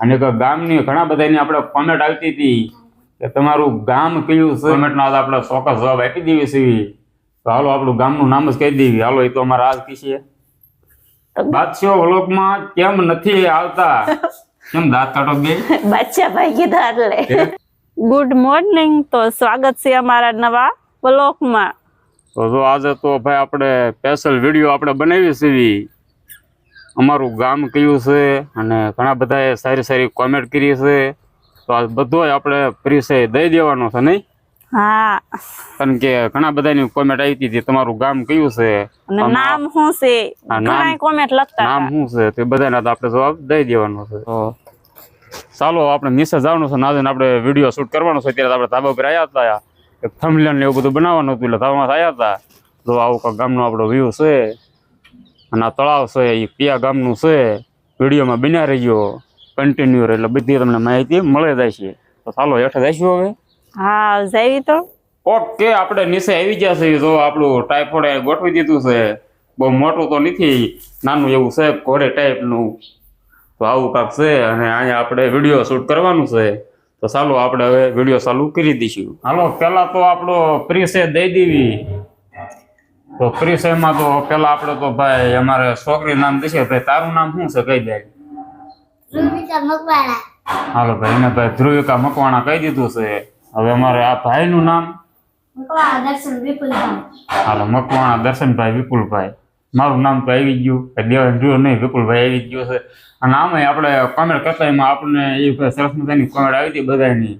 અને તો ગામની ઘણા બધાની આપણે કોમેન્ટ આવતી હતી કે તમારું ગામ કયું છે? કોમેન્ટનો આજ આપણે ચોક્કસ જવાબ આપી દેવી છે. તો હાલો આપણું ગામનું નામ જ કહી દેવી. હાલો એ તો અમારા આજ કીશે બાદશાહ વ્લોગમાં કેમ નથી આવતા? કેમ દાંત કાઢો બે? બાદશાહ ભાઈ કીધા એટલે ગુડ મોર્નિંગ તો સ્વાગત છે અમારા નવા બ્લોકમાં તો જો આજે તો ભાઈ આપણે સ્પેશિયલ વીડિયો આપણે બનાવી છે. અમારું ગામ કયું છે અને ઘણા બધાએ સારી સારી કોમેન્ટ કરી છે. તો આ બધોય આપણે પરિચય દઈ દેવાનો છે નહીં? હા. કારણ કે ઘણા બધાની કોમેન્ટ આવી હતી તમારું ગામ કયું છે? નામ શું છે? ઘણા કોમેન્ટ લખતા નામ શું છે તે બધાના તો આપણે જવાબ દઈ દેવાનો છે. તો ચાલો આપણે નીચે જવાનું છે નાજન આપણે વીડિયો શૂટ કરવાનો છે. ત્યારે આપણે ધાબા ઉપર આવ્યા હતા. એક થમલેન ને એવું બધું બનાવવાનું હતું એટલે ધાબામાં આવ્યા હતા. તો આવું ગામનો આપણો વ્યૂ છે. અને આ તળાવ છે એ કયા ગામનું છે વિડીયોમાં બન્યા રહ્યો કન્ટિન્યુ એટલે બધી તમને માહિતી મળે જાય છે તો ચાલો હેઠે જઈશું હવે. હા જઈ તો. ઓકે આપણે નીચે આવી ગયા છે જો આપણું ટાઈફોડ ગોઠવી દીધું છે. બહુ મોટું તો નથી નાનું એવું છે ઘોડે ટાઈપનું તો આવું કાંક છે અને અહીંયા આપણે વીડિયો શૂટ કરવાનું છે. તો ચાલો આપણે હવે વીડિયો ચાલુ કરી દઈશું. હાલો પહેલાં તો આપણો પ્રિસે દઈ દેવી તો ફ્રી સેમાં તો પેલા આપણે તો ભાઈ અમારે છોકરી નામ દેશે ભાઈ તારું નામ શું છે કહી દે. હાલો ભાઈ એને ભાઈ ધ્રુવિકા મકવાણા કહી દીધું છે. હવે અમારે આ ભાઈનું નામ? મકવાણા દર્શન વિપુલભાઈ. હાલો મકવાણા દર્શનભાઈ વિપુલભાઈ. મારું નામ તો આવી ગયું. દેવાન જોયું નહીં વિપુલભાઈ આવી ગયો છે. અને આમાં આપણે કોમેન્ટ કરતા એમાં આપણને એ ભાઈ સરસ મજાની કોમેન્ટ આવી હતી બધાની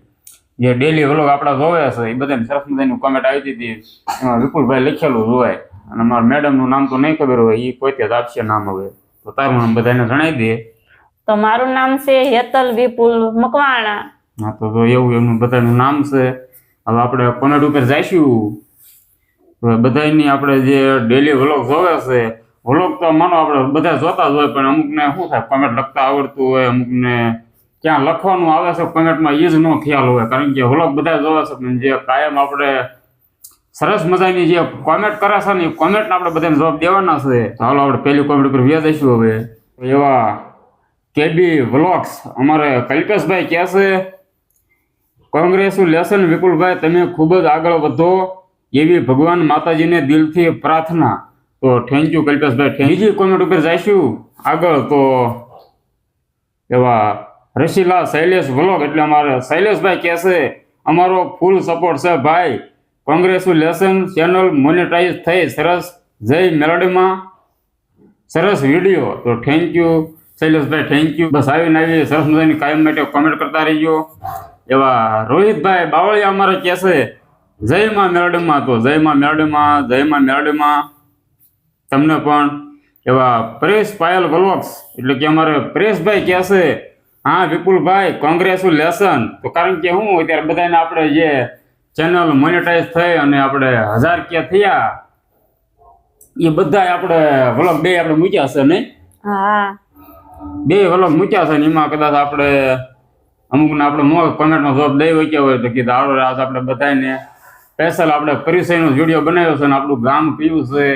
જે ડેલી વ્લોગ આપણા જોવે છે એ બધાની સરસ મજાની કોમેન્ટ આવી હતી એમાં વિપુલભાઈ લખેલું જોવાય અને મારા મેડમનું નામ તો નહીં ખબર હોય એ પોતે જ આપશે નામ હવે. તો તારું નામ બધાને જણાવી દે. તો મારું નામ છે હેતલ વિપુલ મકવાણા. હા તો એવું એમનું બધાનું નામ છે. હવે આપણે કોમેન્ટ ઉપર જઈશું? બધાની આપણે જે ડેલી વ્લોગ જોવે છે વ્લોગ તો માનો આપણે બધા જોતા જ હોય પણ અમુકને શું થાય કોમેન્ટ લખતા આવડતું હોય અમુકને ક્યાં લખવાનું આવે છે કોમેન્ટમાં એ જ નો ખ્યાલ હોય, કારણ કે વ્લોગ બધા જોવે છે, પણ જે કાયમ આપણે સરસ મજાની જે કોમેન્ટ કરે છે ને, એ કોમેન્ટને આપણે બધાને જવાબ દેવાના છે. હાલો, આપણે પહેલી કોમેન્ટ ઉપર વ્યા દઈશું હવે. એવા કેબી વ્લોગ્સ અમારે કલ્પેશભાઈ કહે છે કોંગ્રેચ્યુલેશન વિપુલભાઈ તમે ખૂબ જ આગળ વધો એવી ભગવાન માતાજીને દિલથી પ્રાર્થના. તો થેન્ક યુ કલ્પેશભાઈ, thank- બીજી કોમેન્ટ ઉપર જઈશું આગળ, તો એવા રસીલા શૈલેષ વ્લોગ એટલે અમારે શૈલેષભાઈ કહે છે, અમારો ફૂલ સપોર્ટ છે ભાઈ. કોંગ્રેચ્યુલેશન ચેનલ મોનેટાઈઝ થઈ. સરસ. જય મેલડીમાં. સરસ વીડિયો તો થેન્ક યુ શૈલેષભાઈ થેન્ક યુ બસ આવીને આવી સરસ મજાની કાયમ માટે કોમેન્ટ કરતા રહીજો. એવા રોહિતભાઈ બાવળિયા અમારે કહે છે, જય માં મેરડીમાં તો જય માં મેરડીમાં જય માં મેરડીમાં તમને પણ એવા પરેશ પાયલ વ્લોગ્સ એટલે કે અમારે પરેશભાઈ કહે છે હા વિપુલભાઈ કોંગ્રેચ્યુલેશન તો કારણ કે હું અત્યારે બધાને આપણે જે ચેનલ મોનેટાઈઝ થઈ અને આપણે હજાર કે થયા એ બધા આપણે વ્લોગ બે આપણે મૂક્યા છે નહીં? હા. બે વ્લોગ મૂક્યા છે ને એમાં કદાચ આપણે અમુકને આપણે મો કોમેન્ટનો જવાબ દઈ વચ્યો હોય તો કીધું આવડો આજ આપણે બધાને સ્પેશિયલ આપણે પરિચયનો વીડિયો બનાવ્યો છે ને આપણું ગામ કયું છે?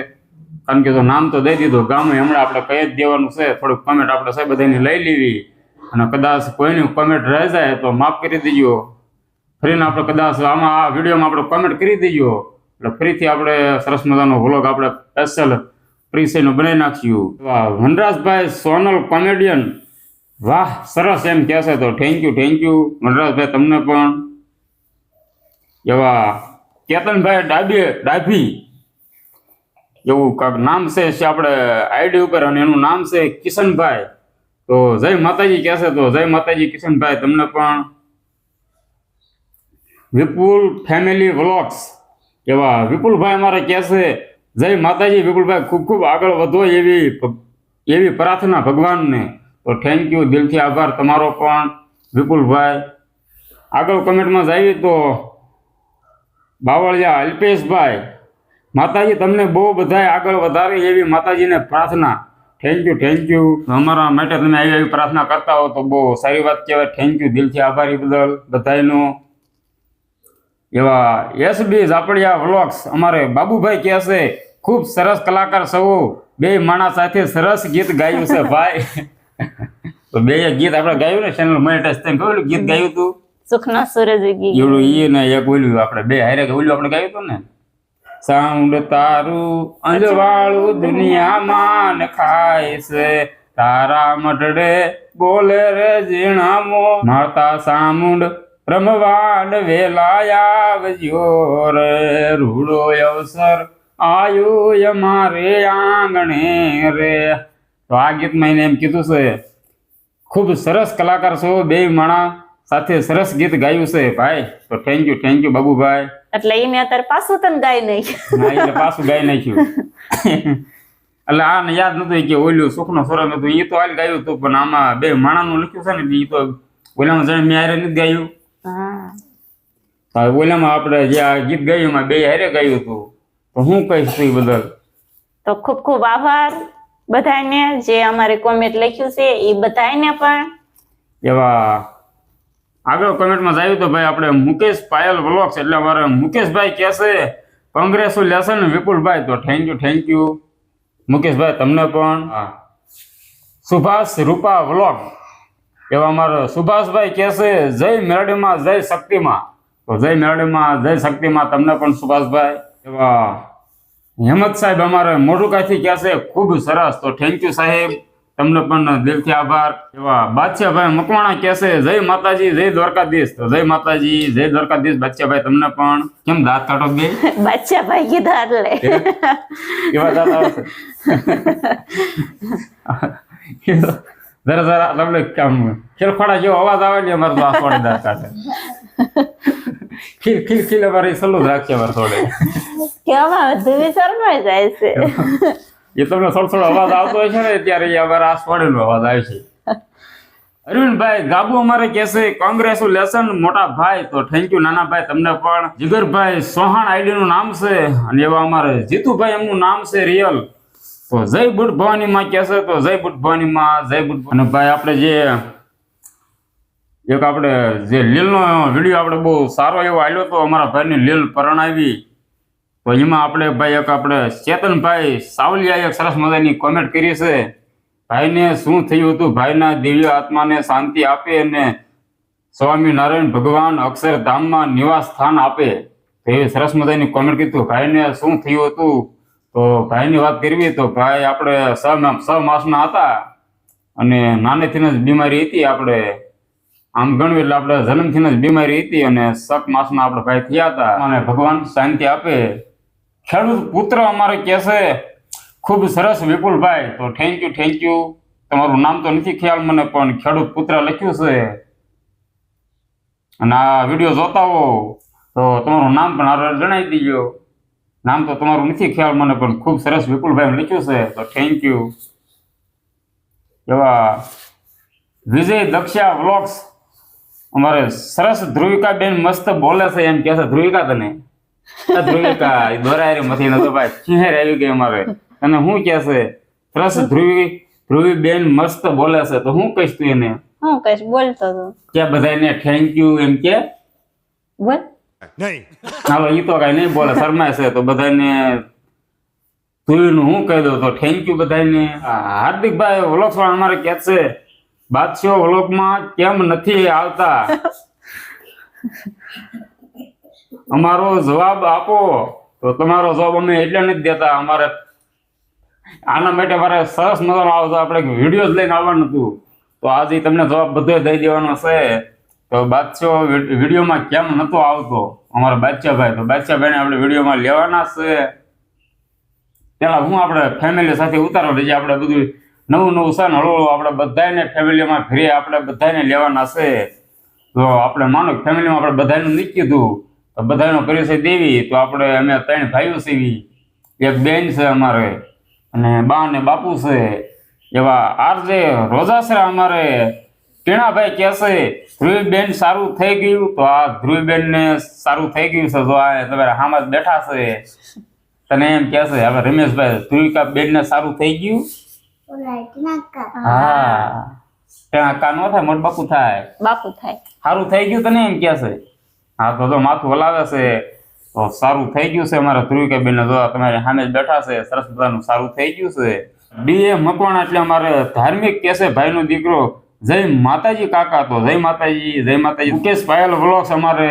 કારણ કે જો નામ તો દઈ દીધું ગામ હમણાં આપણે કહી જ દેવાનું છે. થોડુંક કોમેન્ટ આપણે સાહેબ બધાની લઈ લેવી. અને કદાચ કોઈની કોમેન્ટ રહી જાય તો માફ કરી દેજો. ફરીને આપણે કદાચ આમાં આ વિડીયોમાં આપણે કોમેન્ટ કરી દેજો. એટલે ફરીથી આપણે સરસ મજાનો વ્લોગ આપણે સ્પેશિયલ પ્રિસેનો બનાવી નાખ્યું વનરાજભાઈ સોનલ કોમેડિયન વાહ, સરસ એમ કહેશે તો થેન્ક યુ થેન્ક યુ વનરાજભાઈ તમને પણ. એવા કેતનભાઈ ડાબી, ડાભી. એવું કાંક નામ છે આપણે આઈડી ઉપર અને એનું નામ છે કિશનભાઈ. તો જય માતાજી કહેશે તો જય માતાજી, કિશનભાઈ, તમને પણ વિપુલ ફેમિલી વ્લોગ્સ એવા વિપુલભાઈ અમારે કહેશે જય માતાજી, વિપુલભાઈ, ખૂબ ખૂબ આગળ વધો એવી એવી પ્રાર્થના ભગવાનને. તો થેન્ક યુ દિલથી આભાર તમારો પણ. વિપુલભાઈ, આગળ કમેન્ટમાં જઈએ તો બાવળિયા અલ્પેશભાઈ, માતાજી, તમને બહુ બધાય આગળ વધારે એવી માતાજીને પ્રાર્થના. થેન્ક યુ થેન્ક યુ અમારા માટે તમે આવી આવી પ્રાર્થના કરતા હો તો બહુ સારી વાત કહેવાય. થેન્ક યુ દિલથી આભારી બદલ બધાનો એવા એસબી ઝાપડિયા વ્લોગ્સ અમારે બાબુભાઈ કહે છે ખૂબ સરસ કલાકાર સૌ બે માણસ સાથે સરસ ગીત ગાયું છે ભાઈ. તો બે ગીત આપણે ગાયું ને ચેનલ થઈને ખબર ગીત ગાયું હતું સુખના સૂરજ ગીત એવું ઈ ને એક ઓલું આપણે બે હારે ઓલું આપણે ગાયું હતું ને? સાઉન્ડ તારું અંજવાળું દુનિયામાં ને ખાય છે તારા મટડે બોલે રે ઝીણામો માતા સામુંડ બ્રહ્મવાંડ વેલાયા આવજો રે રૂડો અવસર આયુ અમારે આંગણે રે તો આ ગીતમાં એને એમ કીધું છે ખૂબ સરસ કલાકાર છો બે માણા સાથે સરસ ગીત ગાયું છે ભાઈ તો થેન્ક યુ થેન્ક યુ બાબુભાઈ એટલે મેં અત્યારે પાછું તને ગાઈ નહીં ના એટલે પાછું ગાઈ નાખ્યું. એટલે આને યાદ નતું કે ઓલું સુખનો સ્વરમ હતું. એ તો હાલ ગાયું હતું પણ આમાં બે માણાનું લખ્યું છે ને એ તો ઓલામાં જણે મેં હારે નથી ગાયું. હા. ઓલામાં આપણે જે આ ગીત ગાયું એમાં બે હારે ગાયું હતું. તો હું કહીશ તું બદલ? તો ખૂબ ખૂબ આભાર બધાને જે અમારે કોમેન્ટ લખ્યું છે એ બધાને પણ. એવા આગળ કમેન્ટમાં જાયું તો ભાઈ આપણે મુકેશ પાયલ વ્લોગ્સ. એટલે અમારે મુકેશભાઈ કહેશે કોંગ્રેચ્યુલેશન વિપુલભાઈ. તો થેન્ક યુ થેન્ક યુ મુકેશભાઈ તમને પણ. સુભાષ રૂપા વ્લોગ. એવા અમારો સુભાષભાઈ કહેશે જય મેરડીમાં જય શક્તિમાં. તો જય મેરડીમાં જય શક્તિમાં તમને પણ સુભાષભાઈ. એવા. હેમંત સાહેબ અમારે મોઢુકાથી કહેશે ખૂબ સરસ. તો થેન્ક યુ સાહેબ. તમને પણ દિલથી આભાર. એવા બાદશાહભાઈ મકવાણા કહેશે જય માતાજી જય દ્વારકાધીશ. તો જય માતાજી જય દ્વારકાધીશ બાદશાહભાઈ તમને પણ. કેમ દાંત કાઢો બે બાદશાહભાઈ કીધા એટલે. એવા દાંત આવશે જરા જરા તમને કામ ખેલખોડા જેવો અવાજ આવે ને અમારે દાંત થોડે દાંત કાઢે. ખીલ ખીલ ખીલ અમારે સલું રાખશે અમારે થોડે. કેવા ધુવી શરમાઈ જાય છે. એ તમને થોડો થોડો અવાજ આવતો હોય છે ને, ત્યારે એ અમારે આ અવાજ આવે છે. અરવિંદભાઈ, ગાબુ અમારે કહેશે લેશન મોટા ભાઈ. તો થેન્ક યુ નાના ભાઈ તમને પણ. જીગરભાઈ સોહાણ આઈડી નું નામ છે, અને એવા અમારે જીતુભાઈ એમનું નામ છે રિયલ. તો જય બુટ ભવાની માં કહેશે તો જય બુટ ભવાની માં જય બુટ અને ભાઈ, આપણે જે, એક આપણે જે લીલનો વીડિયો આપણે બહુ સારો એવો આવ્યો હતો અમારા ભાઈની લીલ પરણાવી. તો એમાં આપણે ભાઈ એક આપણે ચેતનભાઈ સાવલિયાએ એક સરસ મજાની કોમેન્ટ કરી છે. ભાઈને શું થયું હતું? ભાઈના દિવ્ય આત્માને શાંતિ આપે અને સ્વામિનારાયણ ભગવાન અક્ષરધામમાં નિવાસ સ્થાન આપે. તો એવી સરસ મજાની કોમેન્ટ કીધું ભાઈને શું થયું હતું? તો ભાઈની વાત કરવી તો ભાઈ આપણે છ છ માસના હતા અને નાનેથી જ બીમારી હતી આપણે. આમ ગણવી એટલે આપણે જન્મથી જ બીમારી હતી અને સક માસના આપણે ભાઈ થયા હતા. અને ભગવાન શાંતિ આપે. ખેડૂત પુત્ર અમારે કહેશે ખૂબ સરસ વિપુલભાઈ, તો થેન્ક યુ થેન્ક યુ તમારું નામ તો નથી ખ્યાલ મને, પણ ખેડૂત પુત્ર લખ્યું છે. અને આ વીડિયો જોતા હો, તો તમારું નામ પણ હારે જણાવી દીજો. નામ તો તમારું નથી ખ્યાલ મને, પણ ખૂબ સરસ વિપુલભાઈ લખ્યું છે, તો થેન્ક યુ એવા વિજય દક્ષા વ્લોગ્સ અમારે સરસ ધ્રુવિકા બેન મસ્ત બોલે છે, એમ કહે છે, ધ્રુવિકા તને. ધ્રુવિકા એ દોરાયેલી મથી નતો ભાઈ ચહેર આવી ગઈ અમારે. અને શું કે છે સરસ ધ્રુવી ધ્રુવી બેન મસ્ત બોલે છે તો હું કહીશ તું એને? હું કહીશ બોલતો તો કે બધાને થેન્ક યુ એમ કે? બોલ. હાલો ઈ તો કઈ નહીં બોલે શરમાય છે તો બધાને ધ્રુવીનું હું કહી દઉં તો થેન્ક યુ બધાને આ હાર્દિકભાઈ વ્લોગ્સ વાળા અમારે કે છે બાદશાહ વ્લોગમાં કેમ નથી આવતા? અમારો જવાબ આપો. તો તમારો જવાબ અમે એટલે નથી દેતા. અમારે આના માટે મારે સરસ મજાનો આવતો આપણે વીડિયો જ લઈને આવવાનું હતું. તો આજે તમને જવાબ બધો દઈ દેવાનો છે. તો બાદશાહ વિડીયોમાં કેમ નતો આવતો? અમારા બાદશાહભાઈ. તો બાદશાહભાઈને આપણે વિડીયોમાં લેવાના છે. પેલા હું આપણે ફેમિલી સાથે ઉતારો લઈએ આપણે બધું નવું નવું છે હળવું આપણે બધાને ફેમિલીમાં ફ્રી આપણે બધાને લેવાના છે. તો આપણે માનો ફેમિલીમાં આપણે બધાનું નીકળ્યું હતું. બધાનો પરિચય દેવી તો આપણે અમે ત્રણ ભાઈઓ સીવી એક બેન છે અમારે અને બા ને બાપુ છે. એવા આરજે રોજાસરા અમારે ટીણાભાઈ કહેશે ધ્રુવીબેન સારું થઈ ગયું? તો આ ધ્રુવીબેનને સારું થઈ ગયું છે તો આ તમારે હામાં જ બેઠા છે. તને એમ કહેશે હવે રમેશભાઈ ધ્રુવિકા બેન ને સારું થઈ ગયું? હા. ત્યાં કા નો થાય મોટ બાપુ થાય. બાપુ થાય. સારું થઈ ગયું તને એમ કહેશે હા, તો તો માથું હલાવે છે, તો સારું થઈ ગયું છે અમારા ધ્રુવિકા બેન જો તમારે સામે જ બેઠા છે, સરસ મજાનું સારું થઈ ગયું છે. ડીએ મકવાણા એટલે અમારે ધાર્મિક કેસે ભાઈનો દીકરો જય માતાજી કાકા તો જય માતાજી જય માતાજી. મુકેશ પાયલ વ્લોગ્સ અમારે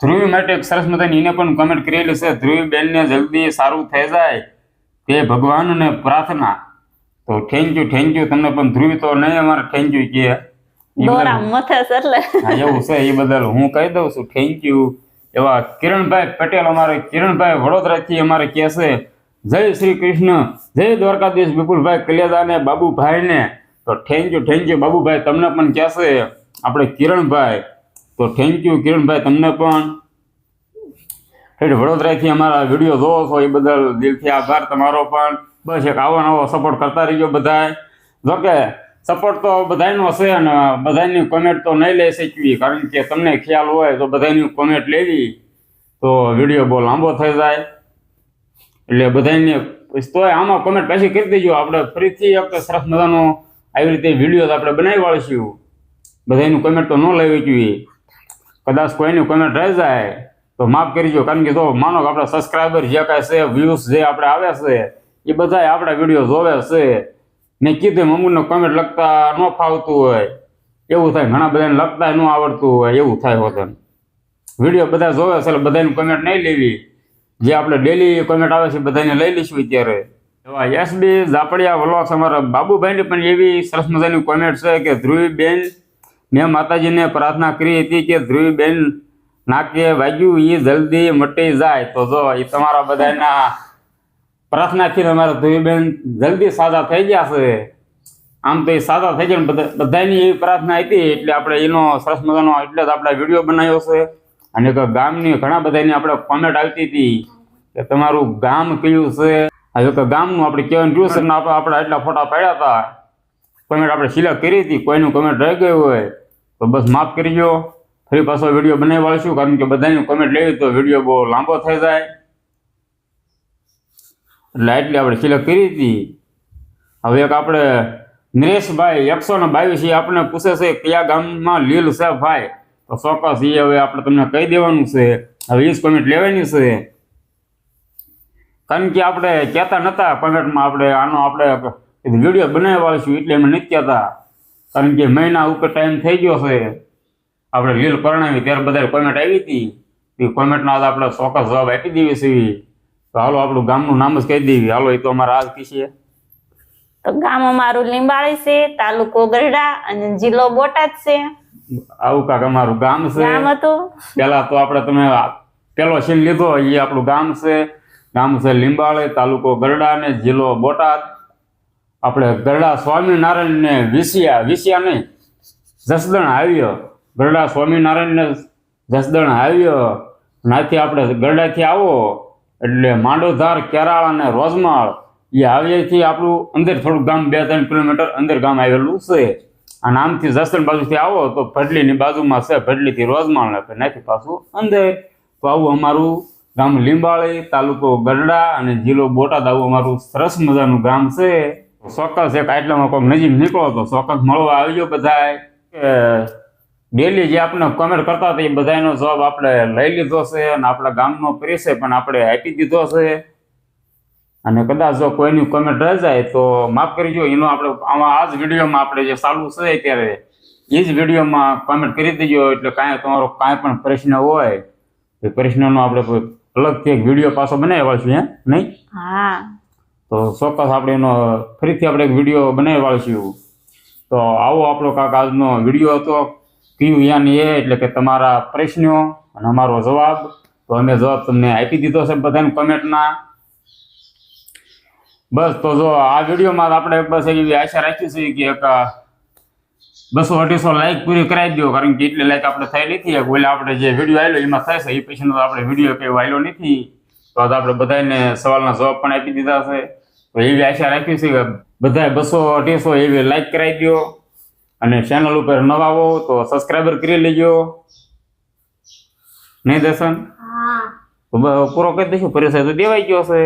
ધ્રુવી માટે સરસ મજાની એને પણ કમેન્ટ કરેલી છે ધ્રુવી બેનને જલ્દી સારું થઈ જાય તે ભગવાનને પ્રાર્થના. તો થેન્ક યુ થેન્ક યુ તમને પણ ધ્રુવી તો નહીં અમારે થેન્ક યુ કે ઈ દોરા બદલ- એટલે. એવું છે એ બદલ હું કહી દઉં છું થેન્ક યુ એવા કિરણભાઈ પટેલ અમારે કિરણભાઈ વડોદરાથી અમારે કહે છે જય શ્રી કૃષ્ણ જય દ્વારકાધીશ વિપુલભાઈ કલિયાદા અને બાબુભાઈને. તો થેન્ક યુ થેન્ક યુ બાબુભાઈ તમને પણ કહેશે આપણે કિરણભાઈ. તો થેન્ક યુ કિરણભાઈ તમને પણ. વડોદરા વડોદરાથી અમારા વીડિયો જોવો છો એ બદલ દિલથી આભાર તમારો પણ. બસ એક આવો નવો સપોર્ટ કરતા રહીજો બધા જોકે સપોર્ટ તો બધાયનો છે અને બધાની કોમેન્ટ તો નહીં લઈ શકવી કારણ કે તમને ખ્યાલ હોય તો બધાની કોમેન્ટ લેવી. તો વીડિયો બહુ લાંબો થઈ જાય. એટલે બધાને તો આમાં કોમેન્ટ પાછી કરી દેજો. આપણે ફરીથી એક સરસ મજાનો આવી રીતે વીડિયો આપણે બનાવી વાળીશું. બધાની કોમેન્ટ તો ન લેવી જોઈએ કદાચ કોઈની કોમેન્ટ રહી જાય, તો માફ કરીજો. કારણ કે જો માનો કે આપણા સબસ્ક્રાઈબર જે કાંઈ છે વ્યૂઝ જે આપણે આવ્યા છે, એ બધાય આપણા વીડિયો જોવે છે. મેં કીધું મમ્મીનો કોમેન્ટ લખતા ન ફાવતું હોય. એવું થાય, ઘણા બધાને લખતા ન આવડતું હોય, એવું થાય હોતન વીડિયો બધા જોવે છે બધાની કોમેન્ટ નહીં લેવી. જે આપણે ડેલી કોમેન્ટ આવે છે બધાને લઈ લઈશું અત્યારે. એવા યશબી ઝાપડિયા વ્લોગ્સ અમારા. બાબુભાઈની પણ એવી સરસ મજાની કોમેન્ટ છે કે ધ્રુવીબેન, મેં માતાજીને પ્રાર્થના કરી હતી કે ધ્રુવીબેન નાકે વાગ્યું એ જલ્દી મટી જાય. તો જો એ તમારા બધાના પ્રાર્થનાથી અમારા ધ્રુવીબેન જલ્દી સાજા થઈ ગયા છે. આમ તો એ સાજા થઈ ગયા બધાની એવી પ્રાર્થના હતી એટલે આપણે એનો સરસ મજાનો એટલે જ આપણે વીડિયો બનાવ્યો છે. અને ગામની ઘણા બધાની આપણે કોમેન્ટ આવતી હતી કે તમારું ગામ કયું છે? હવે તો ગામનું આપણે કહેવાનું રહ્યું છે આપણે એટલા ફોટા પાડ્યા હતા. કોમેન્ટ આપણે સિલેક્ટ કરી હતી. કોઈનું કોમેન્ટ રહી ગયું હોય તો બસ માફ કરજો ફરી પાછો વીડિયો બનાવી વાળશું કારણ કે બધાની કોમેન્ટ લેવી તો વીડિયો બહુ લાંબો થઈ જાય. એટલે એટલી આપણે સિલેક્ટ કરી હતી. હવે એક આપણે નરેશભાઈ, એકસો ને બાવીસ એ આપણને પૂછે છે કયા ગામમાં લીલ છે ભાઈ? તો ચોક્કસ એ હવે આપણે તમને કહી દેવાનું છે. હવે એ કોમેન્ટ લેવાની છે. કારણ કે આપણે કહેતા નહોતા કોમેન્ટમાં આપણે, આનો આપણે વીડિયો બનાવવા છું, એટલે અમે નથી કહેતા. કારણ કે મહિના ઉપર ટાઈમ થઈ ગયો છે. આપણે લીલ પરણાવી ત્યારે બધા કોમેન્ટ આવી હતી. એ કોમેન્ટના આપણે ચોક્કસ જવાબ આપી દેવી છે. તો હાલો આપણું ગામનું નામ જ કહી દેવી. હાલો એ તો અમારા આજ કીશીએ તો ગામ અમારું લીંબાળી છે તાલુકો ગઢડા અને જિલ્લો બોટાદ છે. આવું કાક અમારું ગામ છે. ગામ હતું. પેલા તો આપણે તમે પેલો સીન લીધો એ આપણું ગામ છે. ગામ છે લીંબાળી તાલુકો ગરડા ને જિલ્લો બોટાદ. આપણે ગરડા સ્વામિનારાયણ ને વિસિયા વિસિયા નહીં જસદણ આવ્યો. ગરડા સ્વામિનારાયણ ને જસદણ આવ્યો. નાથી આપણે ગરડાથી આવો. એટલે માંડોધાર, કેરાળ અને રોજમાળ એ આવ્યાથી આપણું અંદર થોડુંક ગામ બે ત્રણ કિલોમીટર અંદર ગામ આવેલું છે. અને આમથી જસણ બાજુથી આવો તો ભડલીની બાજુમાં છે, ભડલીથી રોજમાળ ને નાખી પાછું અંદર. તો આવું અમારું ગામ લીંબાળી, તાલુકો ગરડા અને જિલ્લો બોટાદ, આવું અમારું સરસ મજાનું ગામ છે. ચોક્કસ એક આટલામાં કોઈક નજીક નીકળો તો ચોક્કસ મળવા આવજો બધાય. ડેલી જે આપણે કોમેન્ટ કરતા હતા એ બધાનો જવાબ આપણે લઈ લીધો છે અને આપણા ગામનો પરિચય પણ આપણે આપી દીધો છે. અને કદાચ જો કોઈની કોમેન્ટ રહી જાય તો માફ કરજો એનો આપણે આમાં આ જ વિડીયોમાં આપણે જે ચાલુ છે અત્યારે એ જ વિડીયોમાં કોમેન્ટ કરી દેજો એટલે કાંઈ તમારો કાંઈ પણ પ્રશ્ન હોય એ પ્રશ્નનો આપણે કોઈ અલગથી એક વીડિયો પાછો બનાવી છીએ નહીં? હા. તો ચોક્કસ આપણે એનો ફરીથી આપણે એક વીડિયો બનાવી છીએ. તો આવો આપણો કાંક આજનો વીડિયો હતો. ક્યુ યાની એ એટલે કે તમારા પ્રશ્નો અને અમારો જવાબ. તો અમે જવાબ તમને આપી દીધો છે બધાને કોમેન્ટના બસ તો જો આ વિડીયોમાં આપણે બસ એવી આશા રાખી છે કે એક બસો અઢીસો લાઈક પૂરી કરાવી દો. કારણ કે એટલી લાઈક આપણે થઈ નથી ઓલા આપણે જે વીડિયો આવેલો એમાં થાય છે, એ પછીનો આપણે વીડિયો કંઈ વાયલો નથી. તો આજે આપણે બધાને સવાલના જવાબ પણ આપી દીધા છે. તો એવી આશા રાખી છે કે બધાએ બસો અઢીસો એવી લાઈક કરાવી દો. અને ચેનલ ઉપર નવા હો તો સબસ્ક્રાઈબર કરી લેજો. નહીં દર્શન? પૂરો કરી દઈશું. પરિચય તો દેવાઈ ગયો હશે.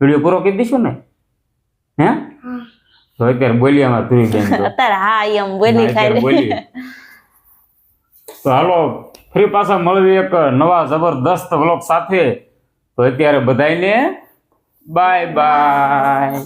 વીડિયો પૂરો કરી દઈશું ને? હે? તો અત્યારે બોલી અમારે ધ્રુવી બેન અત્યારે હા એમ બોલી ખાઈ. તો હાલો ફરી પાછા મળવી એક નવા જબરદસ્ત વ્લોગ સાથે. તો અત્યારે બધાને બાય બાય